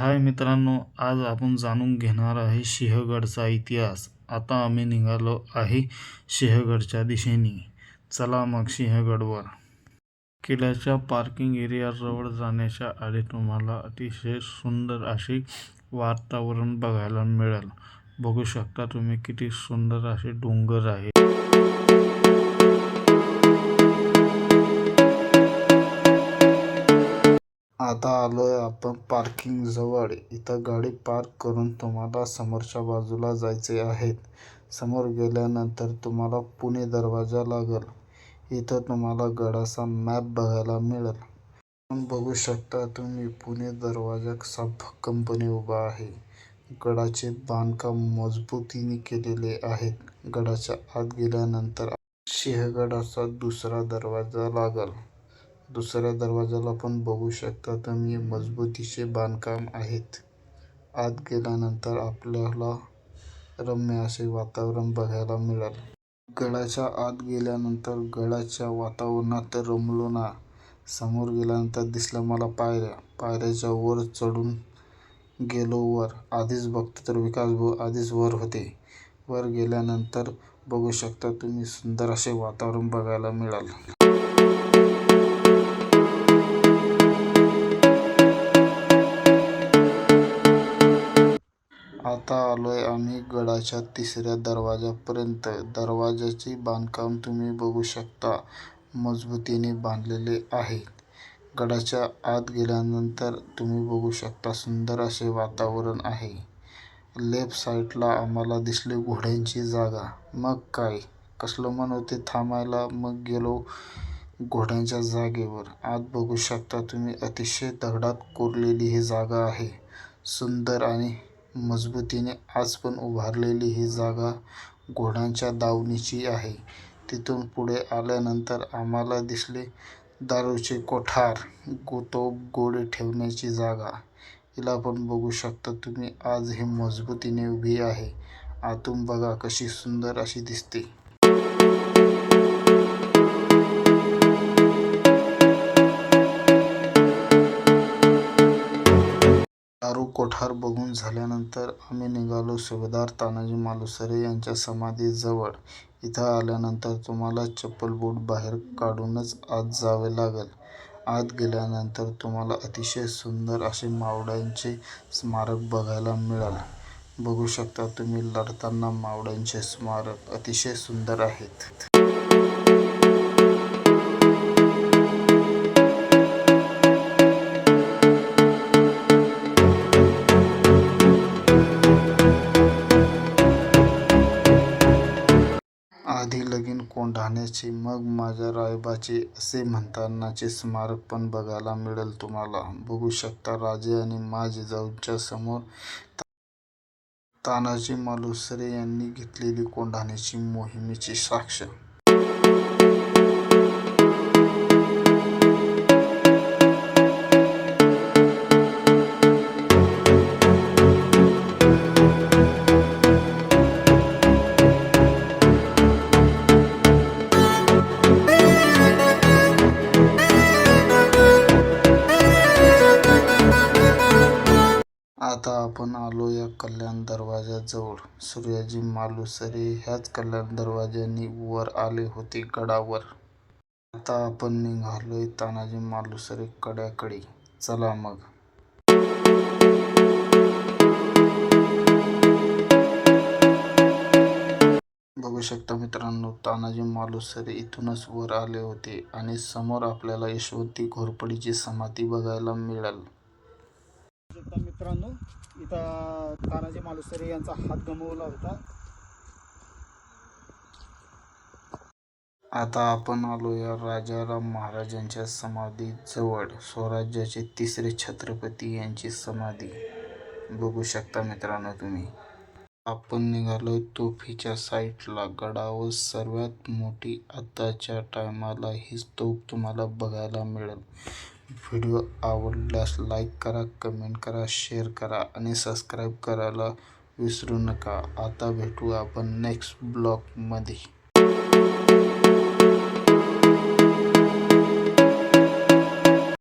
हाय मित्रांनो आज आपण जाणून घेणार आहे सिंहगडचा इतिहास. आता आम्ही निघालो आहे सिंहगडच्या दिशेने. चला मग सिंहगडवर. किल्ल्याच्या पार्किंग एरियाजवळ जाण्याच्या आधी तुम्हाला अतिशय सुंदर असे वातावरण बघायला मिळेल. बघू शकता तुम्ही किती सुंदर असे डोंगर आहे आता आलोय आपण पार्किंग जवळ. इथं गाडी पार्क करून तुम्हाला समोरच्या बाजूला जायचे आहेत समोर गेल्यानंतर तुम्हाला पुणे दरवाजा लागल. इथं तुम्हाला गडाचा मॅप बघायला मिळेल. आपण बघू शकता तुम्ही पुणे दरवाजा कसा कंपनी उभा आहे. गडाचे बांधकाम मजबूतीने केलेले आहेत. गडाच्या आत गेल्यानंतर सिंहगडाचा दुसरा दरवाजा लागेल. दुसऱ्या दरवाजाला पण बघू शकता तुम्ही मजबूतीचे बांधकाम आहेत. आत गेल्यानंतर आपल्याला रम्य असे वातावरण बघायला मिळेल. गडाच्या आत गेल्यानंतर गडाच्या वातावरणात रमलो ना. समोर गेल्यानंतर दिसलं मला पायऱ्या. पायऱ्याच्या वर चढून गेलो वर. आधीच बघतो तर विकास भाऊ आधीच वर होते. वर गेल्यानंतर बघू शकता तुम्ही सुंदर असे वातावरण बघायला मिळाल. आता आलोय आम्ही गडाच्या तिसऱ्या दरवाजापर्यंत. दरवाजाचे बांधकाम तुम्ही बघू शकता. मजबूतीने बांधलेले आहे. गडाच्या आत गेल्यानंतर तुम्ही बघू शकता सुंदर असे वातावरण आहे. लेफ्ट साईडला आम्हाला दिसली घोड्यांची जागा. मग काय? कसलं मन होते थांबायला? मग गेलो घोड्यांच्या जागेवर. आत बघू शकता तुम्ही अतिशय दगडात कोरलेली ही जागा आहे. सुंदर आणि मजबूतीने आज पण उभारलेली ही जागा घोड्यांच्या दावणीची आहे. तिथून पुढे आल्यानंतर आम्हाला दिसले दारूचे कोठार गो तोफ गोळे ठेवण्याची जागा. हिला पण बघू शकता तुम्ही आज ही मजबूतीने उभी आहे. आतून बघा कशी सुंदर अशी दिसते. कोठार बघून झाल्यानंतर आम्ही निघालो सुभेदार तानाजी मालुसरे यांच्या समाधीजवळ. इथं आल्यानंतर तुम्हाला चप्पल बूट बाहेर काढूनच आत जावे लागेल. आत गेल्यानंतर तुम्हाला अतिशय सुंदर असे मावळ्यांचे स्मारक बघायला मिळाल. बघू शकता तुम्ही लढताना मावळ्यांचे स्मारक अतिशय सुंदर आहेत. आधी लगीन कोंढाण्याचे मग माझ्या रायबाचे असे म्हणतानाचे स्मारक पण बघायला मिळेल तुम्हाला. बघू शकता राजे आणि मा जिजाऊंच्या समोर तानाजी मालुसरे यांनी घेतलेली कोंढाण्याची मोहिमेची साक्ष. आता आपण आलो या कल्याण दरवाजाजवळ. सूर्याजी मालुसरे ह्याच कल्याण दरवाजाने वर आले होते गडावर. आता आपण निघालोय तानाजी मालुसरे कड्याकडे. चला मग. बघू शकता मित्रांनो तानाजी मालुसरे इथूनच वर आले होते आणि समोर आपल्याला यशवंती घोरपडीची समाधी बघायला मिळेल. मित्रांनो इथं तानाजी मालुसरे यांचा हात गमवला होता. आता आपण आलो या राजाराम महाराजांच्या समाधी जवळ स्वराज्याचे तिसरे छत्रपती यांची समाधी. बघू शकता मित्रांनो तुम्ही. आपण निघालो तोफीच्या साईटला. गडावर सर्वात मोठी आताच्या टायमाला ही तोफ तुम्हाला बघायला मिळेल. व्हिडिओ आवडल्यास लाईक करा कमेंट करा शेअर करा आणि सबस्क्राईब करायला विसरू नका. आता भेटू आपण नेक्स्ट ब्लॉगमध्ये.